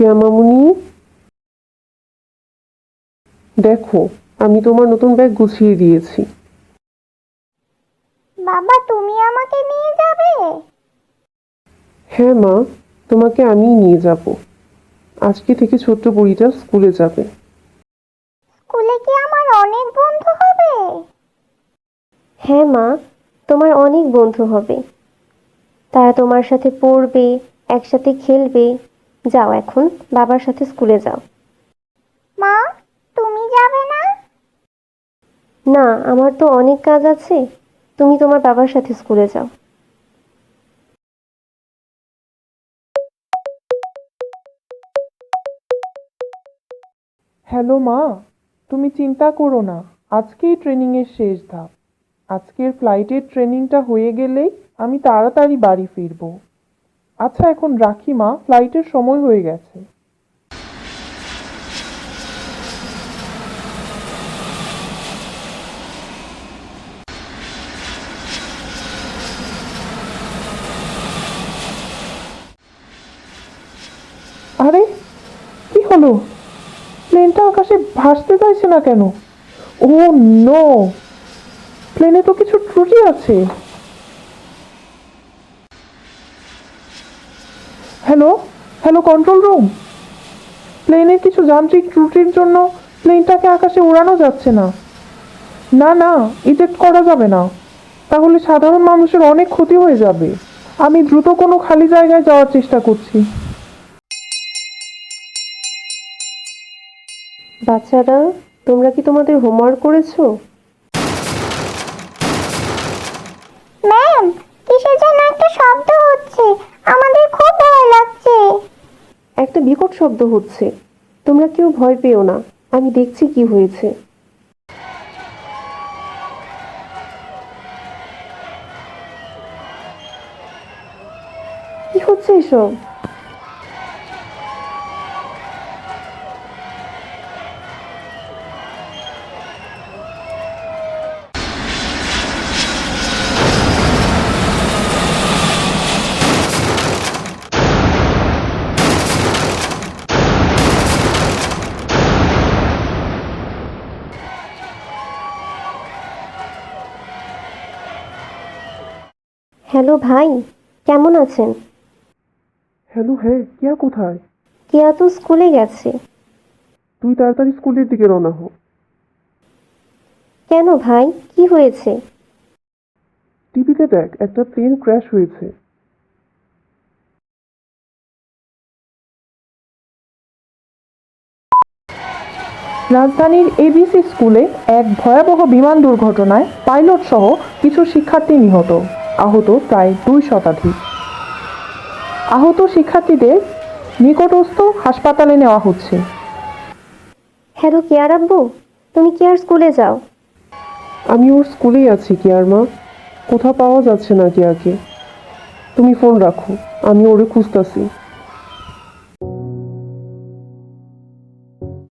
কেয়া মামুনি দেখো আমি তোমার নতুন ব্যাগ গুছিয়ে দিয়েছি। বাবা তুমি আমাকে নিয়ে যাবে? হ্যাঁ মা তোমাকে আমিই নিয়ে যাব। আজকে থেকে ছোট্ট বুড়িটা স্কুলে যাবে। স্কুলে কি আমার অনেক বন্ধু হবে? হ্যাঁ মা তোমার অনেক বন্ধু হবে। তারা তোমার সাথে পড়বে একসাথে খেলবে যাও এখন বাবার সাথে স্কুলে যাও। মা তুমি যাবে না? না আমার তো অনেক কাজ আছে। তুমি তোমার বাবার সাথে স্কুলে যাও। হ্যালো মা তুমি চিন্তা করো না। আজকেই ট্রেনিংয়ের শেষ ধাপ। আজকের ফ্লাইটের ট্রেনিংটা হয়ে গেলেই আমি তাড়াতাড়ি বাড়ি ফিরবো। আচ্ছা এখন রাখি মা, ফ্লাইটের সময় হয়ে গেছে। আরে, কি হলো? প্লেনটা আকাশে ভাসতে চাইছে না কেন? Oh, no. প্লেনে তো কিছু ত্রুটি আছে। হ্যালো হ্যালো কন্ট্রোল রুম প্লেনের কিছু যান্ত্রিক ত্রুটির জন্য প্লেনটাকে আকাশে উড়ানো যাচ্ছে না। না না ইজেক্ট করা যাবে না। তাহলে সাধারণ মানুষের অনেক ক্ষতি হয়ে যাবে। আমি দ্রুত কোনো খালি জায়গায় যাওয়ার চেষ্টা করছি। বাচ্চারা তোমরা কি তোমাদের হোমওয়ার্ক করেছ? ম্যাম কিসের যেন শব্দ হচ্ছে। তোমরা কেউ ভয় পেও না। আমি দেখছি কি হয়েছে। কি হচ্ছে এসব? হ্যালো ভাই কেমন আছেন? হ্যালো হ্যাঁ কেয়া কোথায়? কেয়া তো স্কুলে গেছে। তুই তাড়াতাড়ি স্কুলের দিকে রওনা হো। কেন ভাই কি হয়েছে? টিভিতে দেখ একটা প্লেন ক্র্যাশ হয়েছে। রাজধানীর এবিসি স্কুলে এক ভয়াবহ বিমান দুর্ঘটনায় পাইলট সহ কিছু শিক্ষার্থী নিহত। আহত প্রায় দুই শতাধিক। আহত শিক্ষার্থীদের নিকটস্থ হাসপাতালে নেওয়া হচ্ছে। হ্যালো কেয়ার আব্বু তুমি কেয়ার স্কুলে যাও? আমি ওর স্কুলেই আছি কেয়ার মা। কোথাও পাওয়া যাচ্ছে না কেয়াকে তুমি ফোন রাখো আমি ওরে খুঁজতাছি।